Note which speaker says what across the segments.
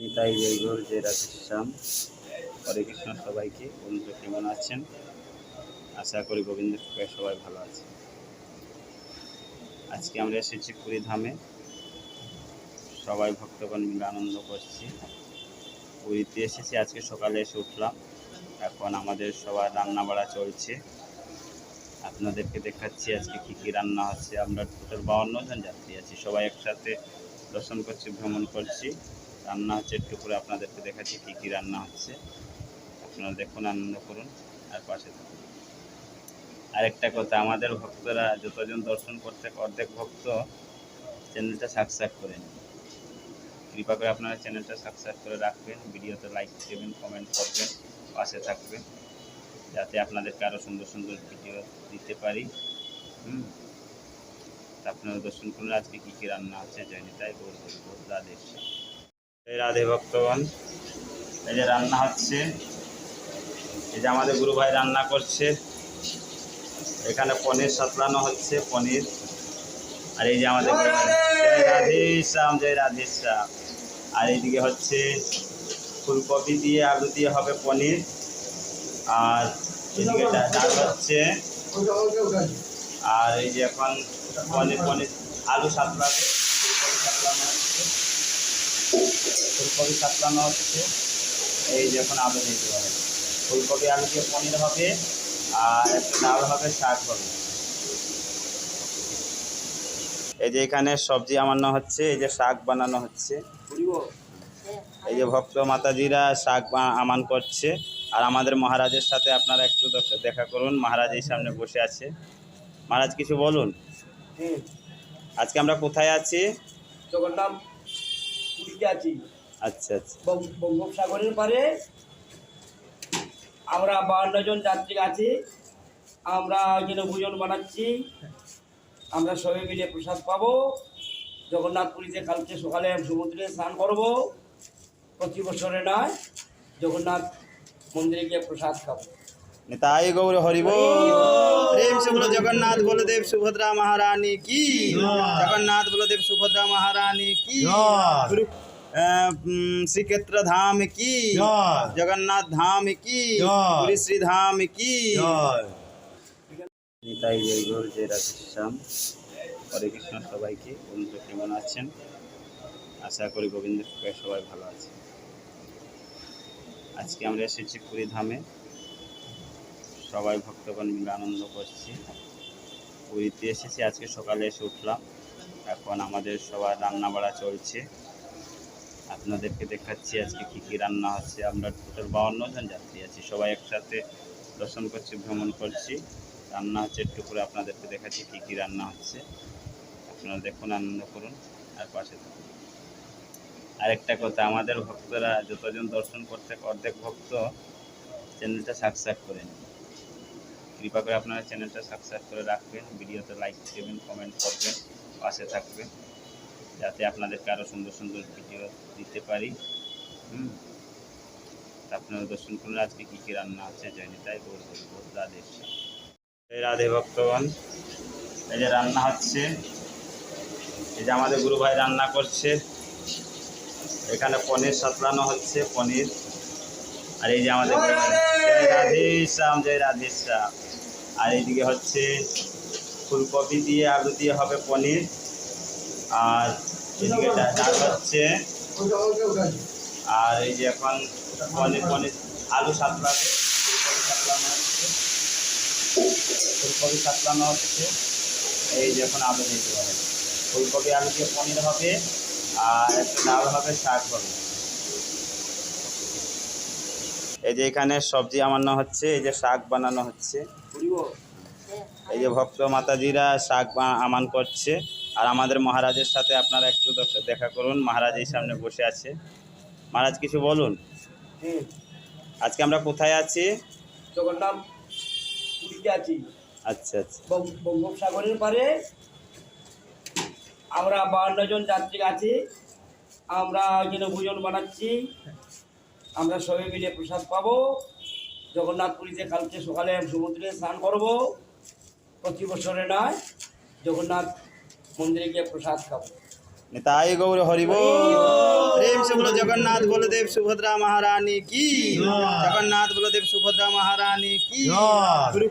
Speaker 1: নিতাই জয়গর জয় রাধেশ্যাম হরে কৃষ্ণ সবাইকে, বন্ধুরা কেমন আছেন? আশা করি গোবিন্দ সবাই ভালো আছে। আজকে আমরা এসেছি পুরী ধামে। সবাই ভক্তগণ মিলে আনন্দ করছি। পুরীতে এসেছি, আজকে সকালে এসে উঠলাম। এখন আমাদের সবার রান্না বাড়া চলছে। আপনাদেরকে দেখাচ্ছি আজকে কী কী রান্না আছে। আমরা টোটাল বাউন্ন জন যাত্রী আছি। সবাই একসাথে দর্শন করছি, ভ্রমণ করছি। রান্না হচ্ছে, একটু করে আপনাদেরকে দেখাচ্ছি কী কী রান্না হচ্ছে। আপনারা দেখুন, আনন্দ করুন, আর পাশে থাকুন। আরেকটা কথা, আমাদের ভক্তরা যতজন দর্শন করতে অর্ধেক ভক্ত চ্যানেলটা সাবস্ক্রাইব করে নিন। কৃপা করে আপনারা চ্যানেলটা সাবস্ক্রাইব করে রাখবেন, ভিডিওতে লাইক দেবেন কমেন্ট করবেন, পাশে থাকবেন, যাতে আপনাদেরকে আরও সুন্দর সুন্দর ভিডিও দিতে পারি। হুম। আপনারা দর্শন করুন, আজকে কী কী রান্না আছে জয়নিতাই গৌর হরিবোধ রাধে রাধে ভক্তগণ এই যে রান্না হচ্ছে এই যে আমাদের গুরু ভাই রান্না করছে এখানে পনির সাতলানো হচ্ছে পনির। আর এই যে আমাদের গুরু ভাই, জয় রাধে শ্যাম জয় রাধে শ্যাম আর এইদিকে হচ্ছে ফুলকপি দিয়ে আলু দিয়ে হবে পনির। আর এদিকে ডাল হচ্ছে। আর এই যে এখন পনির পনির আলু সাতলাবে ফুলকপি সাতলানো হচ্ছে। ফুলকপি সাতলানো হচ্ছে। এই যে এখন আলু দেওয়া হবে। ফুলকপি আলু দিয়ে পনির হবে আর একটা ডাল হবে শাক হবে। এই যে এখানে সবজি আমান্য হচ্ছে এই যে শাক বানানো হচ্ছে। এই যে ভক্ত মাতাজিরা শাক আমান করছে। আর আমাদের মহারাজের সাথে আপনারা একটু দেখ- দেখা করুন। মহারাজ এই সামনে বসে আছে। মহারাজ কিছু বলুন? আজকে আমরা কোথায় আছি?
Speaker 2: জগন্নাথ পুরীতে আছি।
Speaker 1: আচ্ছা আচ্ছা।
Speaker 2: বঙ্গ- বঙ্গোপসাগরের পারে আমরা বাহান্ন জন যাত্রী আছি। আমরা এখানে ভোজন বানাচ্ছি। আমরা সবাই মিলে প্রসাদ পাবো। জগন্নাথ পুরীতে কালকে সকালে সমুদ্রে স্নান করব। প্রতি বছরে নয় জগন্নাথ মন্দিরে গিয়ে প্রসাদ খাব।
Speaker 1: নিতাই গৌর হরিব প্রেম से बोलो जगन्नाथ बलदेव सुभद्रा महारानी की जगन्नाथ बलदेव सुभद्रा महारानी की गुरु अ, उम, श्री क्षेत्र धाम की जगन्नाथ धाम की पुरी श्री धाम की নিতাই জয় গৌর জয় রাধেশ্যাম হরে কৃষ্ণ সবাইকে বন্ধুরা কেমন আছেন আশা করি গোবিন্দের কৃপায় সবাই ভালো আছে আজকে আমরা এসেছি পুরী ধামে সবাই ভক্তগণ মিলে আনন্দ করছি। পুরীতে এসেছি, আজকে সকালে এসে উঠলাম। এখন আমাদের সবার রান্না বাড়া চলছে। আপনাদেরকে দেখাচ্ছি আজকে কী কী রান্না হচ্ছে। আমরা টোটাল বাউন্ন জন যাত্রী আছি, সবাই একসাথে দর্শন করছি, ভ্রমণ করছি। রান্না হচ্ছে, একটু করে আপনাদেরকে দেখাচ্ছি কী কী রান্না হচ্ছে। আপনারা দেখুন, আনন্দ করুন, আর পাশে থাকুন। আরেকটা কথা, আমাদের ভক্তরা যতজন দর্শন করতে অর্ধেক ভক্ত চ্যানেলটা সাবস্ক্রাইব করে নিন কৃপা করে আপনারা চ্যানেলটা সাবস্ক্রাইব করে রাখবেন ভিডিওতে লাইক দেবেন কমেন্ট করবেন পাশে থাকবেন যাতে আপনাদেরকে আরও সুন্দর সুন্দর ভিডিও দিতে পারি। হুম। আপনারা দর্শন করুন আজকে কী কী রান্না আছে জয়নিতাই গৌর হরিবোধ রাধে রাধে ভক্তগণ এই যে রান্না হচ্ছে এই যে আমাদের গুরু ভাই রান্না করছে এখানে পনির সাতলানো হচ্ছে পনির। আর এই যে আমাদের গুরু জয় রাধে শ্যাম জয় রাধে শ্যাম। আর এইদিকে হচ্ছে ফুলকপি দিয়ে আলু দিয়ে হবে পনির। আর এদিকে ডাল হচ্ছে। আর এই যে এখন পনির পনির, আলু সাতলাবে ফুলকপি সাতলানো হচ্ছে। ফুলকপি সাতলানো হচ্ছে। এই যে এখন আলু দেওয়া হবে ফুলকপি, আলু দিয়ে পনির হবে, আর একটা ডাল হবে, শাক হবে। এই যে এখানে সবজি আমান্য হচ্ছে এই যে শাক বানানো হচ্ছে। এই যে ভক্ত মাতাজিরা শাক আমান করছে। আর আমাদের মহারাজের সাথে আপনারা একটু দেখা করুন মহারাজ এই সামনে বসে আছে। মহারাজ কিছু বলুন? আজকে আমরা কোথায় আছি?
Speaker 2: জগন্নাথ পুরীতে আছি।
Speaker 1: আচ্ছা আচ্ছা।
Speaker 2: বঙ্গোপসাগরের পারে আমরা বাহান্ন জন যাত্রী আছি। আমরা এখানে ভোজন বানাচ্ছি। আমরা সবাই মিলে প্রসাদ পাবো। জগন্নাথ পুরীতে কালকে সকালে সমুদ্রে স্নান করব। প্রতি বছরে নয় জগন্নাথ মন্দিরে গিয়ে প্রসাদ খাব।
Speaker 1: নিতাই গৌর হরিব। প্রেম সে বলো জগন্নাথ বলদেব সুভদ্রা মহারানী কি? জগন্নাথ বলদেব সুভদ্রা মহারানী কি?
Speaker 3: জয়।
Speaker 1: গুরু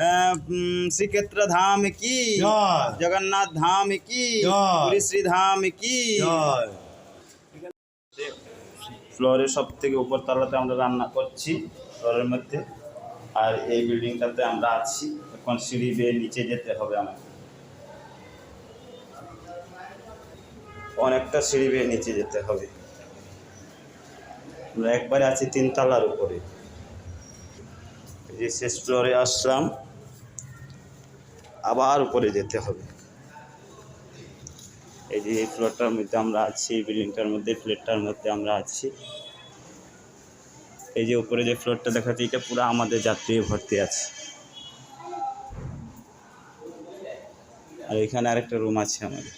Speaker 1: আহ, উম, শ্রীক্ষেত্র ধাম কি?
Speaker 3: জয়।
Speaker 1: জগন্নাথ ফ্লোরের সব থেকে উপর তলাতে আমরা রান্না করছি, ফ্লোরের মধ্যে। আর এই বিল্ডিংটাতে আমরা আছি। এখন সিঁড়ি বেয়ে নিচে যেতে হবে আমাকে। অনেকটা সিঁড়ি বেয়ে নিচে যেতে হবে। আমরা একবারে আছি তিন তিনতলার উপরে। যে শেষ ফ্লোরে আসলাম, আবার উপরে যেতে হবে। এই যে এই ফ্লোরটার মধ্যে আমরা আছি, এই বিল্ডিংটার মধ্যে ফ্ল্যাটটার মধ্যে আমরা আছি। এই যে উপরে যে ফ্লোরটা দেখাচ্ছে, এটা পুরো আমাদের যাত্রী ভর্তি আছে। আর এখানে আরেকটা রুম আছে আমাদের।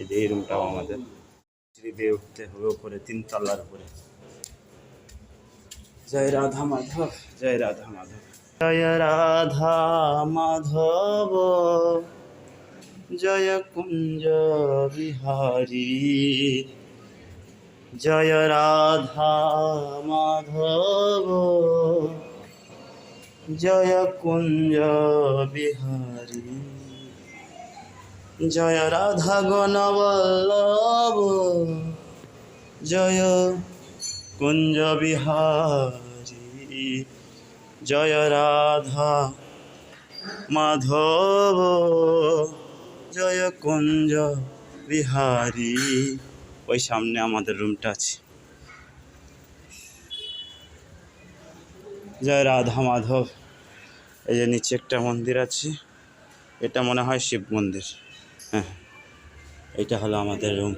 Speaker 1: এই যে এই রুমটাও আমাদের। সিঁড়ি বেয়ে উঠতে হবে উপরে, তিন তলার উপরে। জয় রাধা মাধব, জয় রাধা মাধব। জয় রাধা মাধব। জয় কুঞ্জ বিহারী। জয় রাধা মাধব। জয় কুঞ্জ বিহারী। জয় রাধা গণবল্লভ। জয় কুঞ্জ বিহারী। জয় রাধা মাধব। জয় কুঞ্জ বিহারী। ওই সামনে আমাদের রুমটা আছে। জয় রাধা মাধব। এই যে নিচে একটা মন্দির আছে। এটা মনে হয় শিব মন্দির। হ্যাঁ। এটা হলো আমাদের রুম।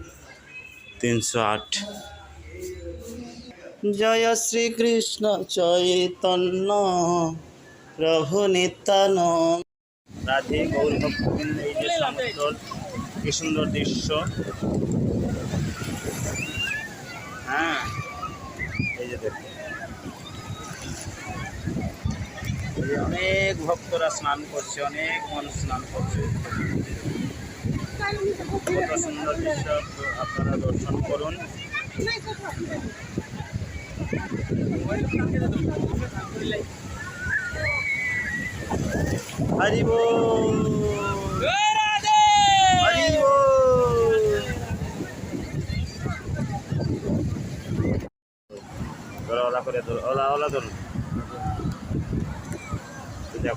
Speaker 1: তিনশো আট। জয় শ্রীকৃষ্ণ চৈতন্য প্রভু নিত্যানন্দ। রাধে গৌর ভক্তবৃন্দ কি সুন্দর দৃশ্য। হ্যাঁ এই যে দেখুন। অনেক ভক্তরা স্নান করছে, অনেক মানুষ স্নান করছে। কত সুন্দর দৃশ্য, আপনারা দর্শন করুন। হরি বল হরি বল ধরো ওলা ওলা ওলা ধরুন পূজা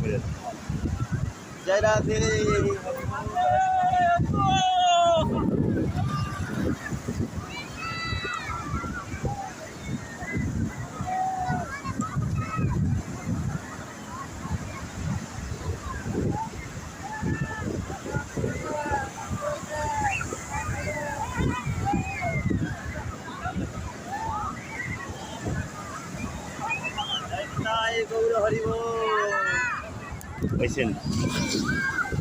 Speaker 1: করে